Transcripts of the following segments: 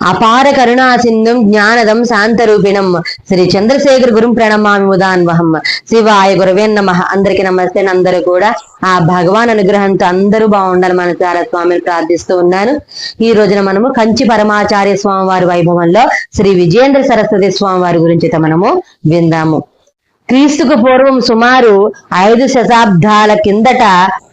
అపార కరుణా సింధుం జ్ఞానదం శాంతరూపిణం. శ్రీ చంద్రశేఖర్ గురుం ప్రణమామి ఉదాన్వహం శివాయ గురవే నమ. అందరికి నమస్తే. అందరూ కూడా ఆ భగవాన్ అనుగ్రహంతో అందరూ బాగుండాలి మన చాలా స్వామిని ప్రార్థిస్తూ ఉన్నాను. ఈ రోజున మనము కంచి పరమాచార్య స్వామి వారి వైభవంలో శ్రీ విజయేంద్ర సరస్వతి స్వామి వారి గురించి మనము విందాము. క్రీస్తుకు పూర్వం సుమారు ఐదు శతాబ్దాల కిందట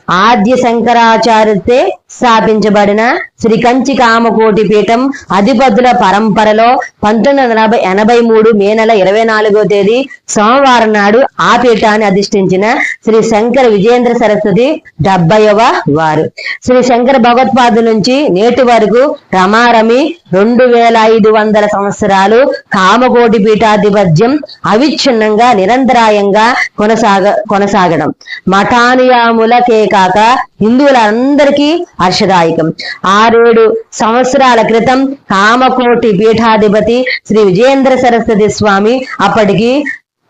ఆద్య శంకరాచార్యతే స్థాపించబడిన శ్రీ కంచి కామకోటి పీఠం అధిపతుల పరంపరలో పంతొమ్మిది వందల ఎనభై ఎనభై మూడు మే నెల ఇరవై నాలుగో తేదీ సోమవారం నాడు ఆ పీఠాన్ని అధిష్ఠించిన శ్రీ శంకర విజయేంద్ర సరస్వతి డెబ్బైవ వారు. శ్రీ శంకర భగవత్పాదు నుంచి నేటి వరకు రమారమి రెండు వేల ఐదు వందల సంవత్సరాలు కామకోటి పీఠాధిపత్యం అవిచ్ఛిన్నంగా నిరంతరాయంగా కొనసాగ కొనసాగడం. మఠానుయాములకే కాక హిందువులందరికీ హర్షదాయకం. ఆరేడు సంవత్సరాల క్రితం కామకోటి పీఠాధిపతి శ్రీ విజయేంద్ర సరస్వతి స్వామి అప్పటికి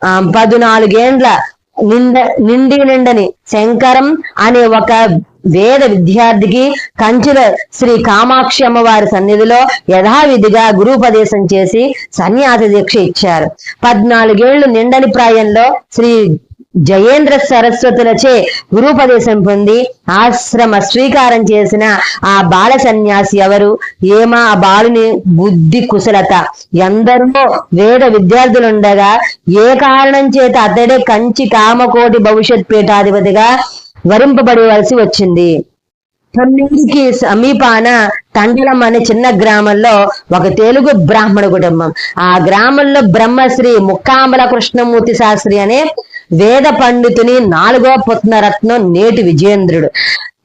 ఆ, పదునాలుగేండ్ల నిండ నిండి నిండని శంకరం అనే ఒక వేద విద్యార్థికి కంచుల శ్రీ కామాక్షి అమ్మవారి సన్నిధిలో యథావిధిగా గురుపదేశం చేసి సన్యాస దీక్ష ఇచ్చారు. పద్నాలుగేళ్ళు నిండని ప్రాయంలో శ్రీ జయేంద్ర సరస్వతులచే గురూపదేశం పొంది ఆశ్రమ స్వీకారం చేసిన ఆ బాల సన్యాసి ఎవరు? ఏమా ఆ బాలుని బుద్ధి కుశలత? ఎందరో వేద విద్యార్థులుండగా ఏ కారణం చేత అతడే కంచి కామకోటి భవిష్యత్ పీఠాధిపతిగా వరింపబడవలసి వచ్చింది? తొమ్మిదికి సమీపాన తండలం అనే చిన్న గ్రామంలో ఒక తెలుగు బ్రాహ్మణ కుటుంబం. ఆ గ్రామంలో బ్రహ్మశ్రీ ముక్కాంబల కృష్ణమూర్తి శాస్త్రి అనే వేద పండితుని నాలుగో పుత్నరత్నం నేటి విజయేంద్రుడు.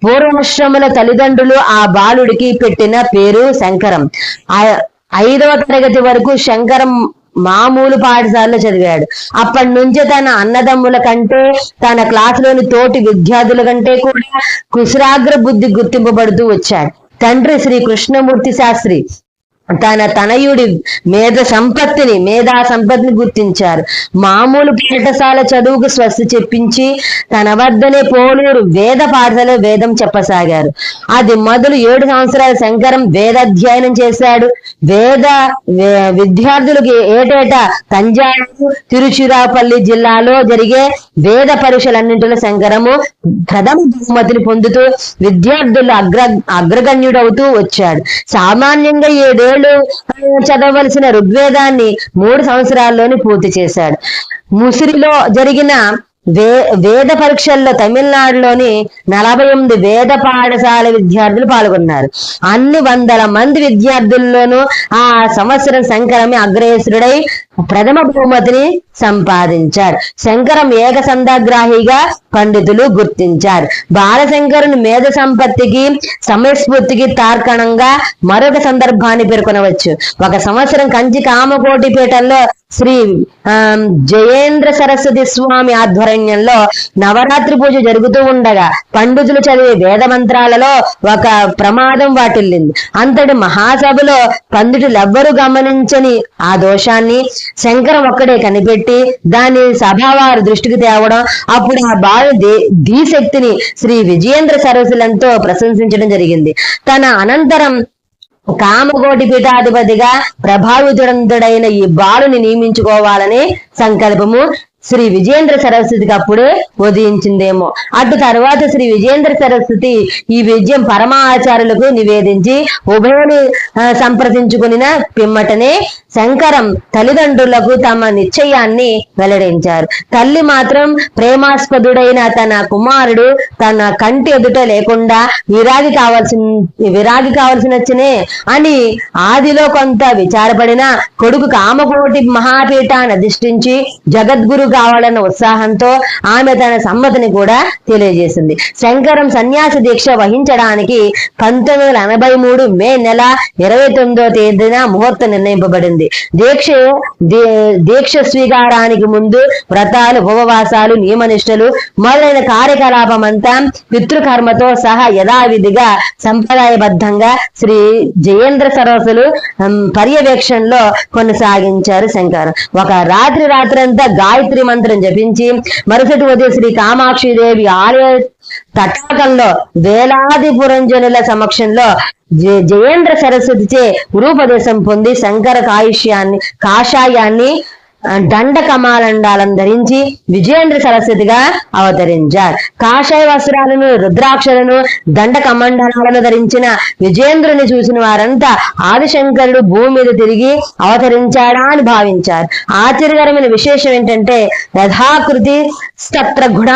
పూర్వశ్రముల తల్లిదండ్రులు ఆ బాలుడికి పెట్టిన పేరు శంకరం. ఆ ఐదవ తరగతి వరకు శంకరం మామూలు పాఠశాలలో చదివాడు. అప్పటి నుంచి తన అన్నదమ్ముల కంటే తన క్లాసులోని తోటి విద్యార్థుల కంటే కూడా కుశరాగ్ర బుద్ధి గుర్తింపబడుతూ వచ్చాడు. తండ్రి శ్రీ కృష్ణమూర్తి శాస్త్రి. తన తనయుడి మేధ సంపత్తిని మేధా సంపత్తిని గుర్తించారు. మామూలు పాఠశాల చదువుకు స్వస్తి చెప్పించి తన వద్దనే పోలూరు వేద పాఠశాల వేదం చెప్పసాగారు. అది మొదలు ఏడు సంవత్సరాల శంకరం వేదాధ్యయనం చేశాడు. వేద వే- విద్యార్థులకి ఏటేటా తంజావూరు తిరుచిరాపల్లి జిల్లాలో జరిగే వేద పరీక్షలన్నింటిలో శంకరము ప్రథమ బహుమతిని పొందుతూ విద్యార్థులు అగ్ర అగ్రగణ్యుడవుతూ వచ్చాడు. సామాన్యంగా ఏడేళ్ళు ఆ, చదవలసిన ఋగ్వేదాన్ని మూడు సంవత్సరాల్లోనే పూర్తి చేశాడు. ముసిరిలో జరిగిన వే వేద పరీక్షల్లో తమిళనాడులోని నలభై ఎనిమిది వేద పాఠశాల విద్యార్థులు పాల్గొన్నారు. అన్ని వందల మంది విద్యార్థుల్లోనూ ఆ సంవత్సరం శంకరమే అగ్రేసురుడై ప్రథమ బహుమతిని సంపాదించారు. శంకరం ఏక సందాగ్రాహిగా పండితులు గుర్తించారు. బాలశంకరుని మేధ సంపత్తికి సమయస్ఫూర్తికి తార్కణంగా మరొక సందర్భాన్ని పేర్కొనవచ్చు. ఒక సంవత్సరం కంచి కామకోటి పీఠంలో శ్రీ ఆ, జయేంద్ర సరస్వతి స్వామి ఆధ్వర్యంలో నవరాత్రి పూజ జరుగుతూ ఉండగా పండితులు చదివే వేద మంత్రాలలో ఒక ప్రమాదం వాటిల్లింది. అంతటి మహాసభలో పండితులెవ్వరూ గమనించని ఆ దోషాన్ని శంకరం ఒక్కడే కనిపెట్టి దాన్ని సభావారి దృష్టికి తేవడం అప్పుడు ఆ బాలు దే- ధీశక్తిని శ్రీ విజయేంద్ర సరస్సులంతో ప్రశంసించడం జరిగింది. తన అనంతరం కామగోటి పీఠాధిపతిగా ప్రభావితుడంతుడైన ఈ బాలుని నియమించుకోవాలని సంకల్పము శ్రీ విజేంద్ర సరస్వతికి అప్పుడే ఉదయించిందేమో. అటు తర్వాత శ్రీ విజేంద్ర సరస్వతి ఈ విజయం పరమాచార్యులకు నివేదించి ఉభయని సంప్రదించుకుని పిమ్మటనే శంకరం తల్లిదండ్రులకు తమ నిశ్చయాన్ని వెల్లడించారు. తల్లి మాత్రం ప్రేమాస్పదుడైన తన కుమారుడు తన కంటి ఎదుట లేకుండా విరాగి కావాల్సిన విరాగి కావలసినచ్చనే అని ఆదిలో కొంత విచారపడిన కొడుకు కామకోటి మహాపీఠాన్ని అధిష్ఠించి జగద్గురు కావాలన్న ఉత్సాహంతో ఆమె తన సమ్మతిని కూడా తెలియజేసింది. శంకరం సన్యాస దీక్ష వహించడానికి పంతొమ్మిది వందల ఎనభై మూడు మే నెల ఇరవై తొమ్మిదో తేదీన ముహూర్తం నిర్ణయింపబడింది. దీక్ష దీక్ష స్వీకారానికి ముందు వ్రతాలు ఉపవాసాలు నియమనిష్టలు మొదలైన కార్యకలాపం అంతా పితృకర్మతో సహా యథావిధిగా సంప్రదాయబద్ధంగా శ్రీ జయేంద్ర సరస్సులు పర్యవేక్షణలో కొనసాగించారు శంకర్. ఒక రాత్రి రాత్రంతా గాయత్రి మంత్రం జపించి మరుసటి ఉదయం శ్రీ కామాక్షి దేవి ఆలయ తటాకంలో వేలాది పురంజనుల సమక్షంలో జయేంద్ర సరస్వతిచే రూపదేశం పొంది శంకర కాయుష్యాన్ని కాషాయాన్ని దండ కమాలండాలను ధరించి విజయేంద్ర సరస్వతిగా అవతరించారు. కాషాయ వస్త్రాలను రుద్రాక్షలను దండ కమండలాలను ధరించిన విజయేంద్రుని చూసిన వారంతా ఆదిశంకరుడు భూమి మీద తిరిగి అవతరించాడా అని భావించారు. ఆశ్చర్యకరమైన విశేషం ఏంటంటే యథాకృతి స్తత్ర గుణ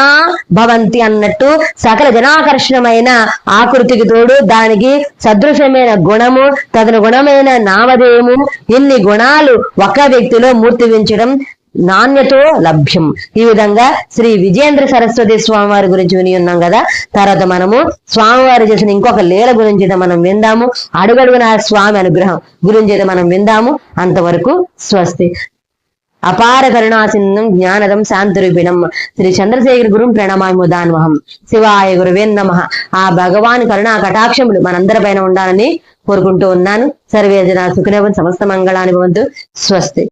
భవంతి అన్నట్టు సకల జనాకర్షణమైన ఆకృతికి తోడు దానికి సదృశమైన గుణము తదనుగుణమైన నామధేయము. ఇన్ని గుణాలు ఒక వ్యక్తిలో మూర్తివించడం నాణ్యతో లభ్యం. ఈ విధంగా శ్రీ విజేంద్ర సరస్వతి స్వామి వారి గురించి విని ఉన్నాం కదా. తర్వాత మనము స్వామివారు చేసిన ఇంకొక లీల గురించి అయితే మనం విందాము. అడుగడుగున స్వామి అనుగ్రహం గురించి అయితే మనం విందాము. అంతవరకు స్వస్తి. అపార కరుణాసింధం జ్ఞానదం శాంతరూపిణం. శ్రీ చంద్రశేఖర్ గురుం ప్రణమామి ముదాన్వహం శివాయ గురువే నమ. ఆ భగవాన్ కరుణా కటాక్షములు మనందరి పైన ఉండాలని కోరుకుంటూ ఉన్నాను. సర్వేజన జన సమస్త మంగళాన్ని భవంతు స్వస్తి.